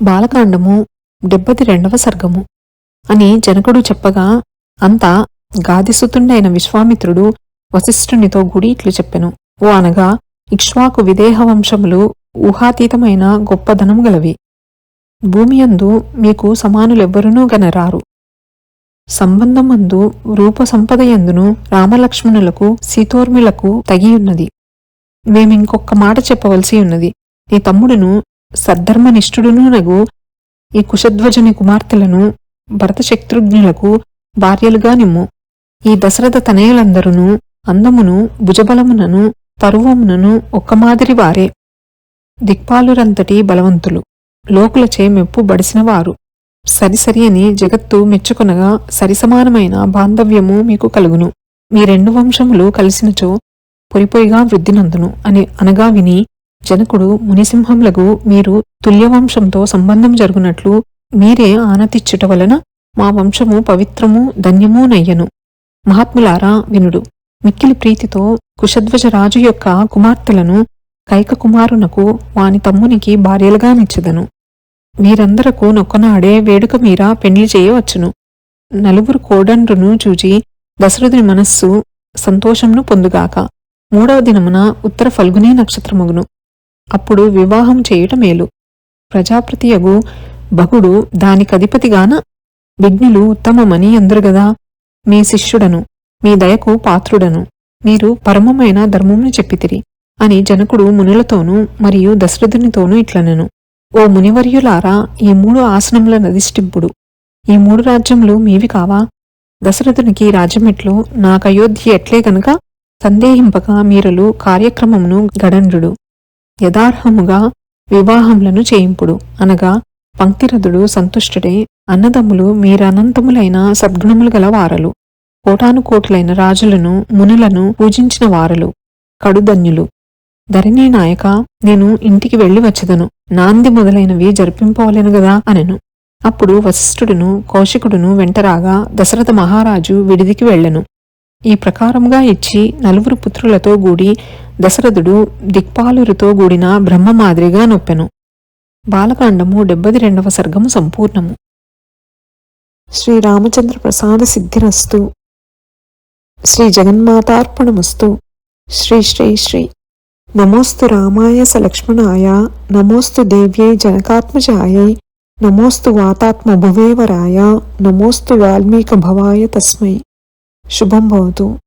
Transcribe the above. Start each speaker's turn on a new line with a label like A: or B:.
A: బాలకాండము డెబ్బది రెండవ సర్గము అని జనకుడు చెప్పగా అంతా గాదిసుతుండైన విశ్వామిత్రుడు వశిష్ఠునితో గుడి ఇట్లు చెప్పెను. ఓ అనగా ఇక్ష్వాకు విదేహ వంశములు ఊహాతీతమైన గొప్పదనము గలవి. భూమియందు మీకు సమానులెవ్వరునూ గనరారు. సంబంధమందు రూప సంపదయందును రామలక్ష్మణులకు సీతోర్మిలకు తగియున్నది. మేమింకొక్క మాట చెప్పవలసి ఉన్నది. నీ తమ్ముడును సద్ధర్మనిష్ఠుడును నగు ఈ కుశధ్వజుని కుమార్తెలను భరతశత్రుఘ్నులకు భార్యలుగా నిమ్ము. ఈ దశరథ తనయులందరును అందమును భుజబలమునను పరువమునను ఒక్క మాదిరి వారే. దిక్పాలురంతటి బలవంతులు లోకులచే మెప్పు బడిసినవారు. సరిసరి అని జగత్తు మెచ్చుకొనగా సరిసమానమైన బాంధవ్యము మీకు కలుగును. మీ రెండు వంశములు కలిసినచో పొరిపొయిగా వృద్ధినందును అని అనగా విని జనకుడు మునిసింహములకు మీరు తుల్యవంశంతో సంబంధం జరుగునట్లు మీరే ఆనతిచ్చుట వలన మా వంశము పవిత్రము ధన్యమూ నయ్యను. మహాత్ములారా వినుడు. మిక్కిలి ప్రీతితో కుశధ్వజరాజు యొక్క కుమార్తెలను కైక కుమారునకు వాని తమ్మునికి భార్యలుగా నిచ్చదను. మీరందరకు నొక్కనాడే వేడుక మీర పెళ్ళి చేయవచ్చును. నలుగురు కోడండ్రును చూచి దశరథుని మనస్సు సంతోషంను పొందుగాక మూడవ దినమున ఉత్తర ఫల్గుని నక్షత్రమగును. అప్పుడు వివాహం చేయుట మేలు. ప్రజాపతియగు బహుడు దానికధిపతిగాన విఘ్నులు ఉత్తమమని అందురుగదా మీ శిష్యుడను మీ దయకు పాత్రుడను మీరు పరమమైన ధర్మమును చెప్పితిరి అని జనకుడు మునులతోనూ మరియు దశరథునితోనూ ఇట్లనెను. ఓ మునివర్యులారా ఈ మూడు ఆసనముల నదిష్టింపుడు ఈ మూడు రాజ్యములు మీవి కావా? దశరథునికి రాజ్యమెట్లు నాకయోధ్య ఎట్లే గనుక సందేహింపక మీరలు కార్యక్రమమును గడండ్రుడు యథార్హముగా వివాహములను చేయింపుడు. అనగా పంక్తిరథుడు సంతుష్టుడే అన్నదమ్ములు మీరనంతములైన సద్గుణములు గల వారలు. కోటానుకోట్లైన రాజులను మునులను పూజించిన వారలు. కడుధన్యులు. ధరణీ నాయక నేను ఇంటికి వెళ్ళి వచ్చదను. నాంది మొదలైనవి జరిపింపవలేను గదా అనెను. అప్పుడు వశిష్ఠుడును కౌశికుడును వెంటరాగా దశరథ మహారాజు విడిదికి వెళ్ళెను. ఈ ప్రకారముగా ఇచ్చి నలుగురు పుత్రులతో గూడి దశరథుడు దిక్పాలురుతో గూడిన బ్రహ్మ మాదిరిగా నొప్పెను. బాలకాండము డెబ్బది రెండవ సర్గము సంపూర్ణము. శ్రీరామచంద్ర ప్రసాద సిద్ధిరస్తు. శ్రీ జగన్మాతార్పణమస్తు. శ్రీ శ్రీ శ్రీ. నమోస్తు రామాయ సలక్ష్మణాయ. నమోస్తు దేవ్యై జనకాత్మజాయై. నమోస్తు వాతాత్మ భువేవరాయ నమోస్తు వాల్మీక భవాయ తస్మై. शुभम भवतु।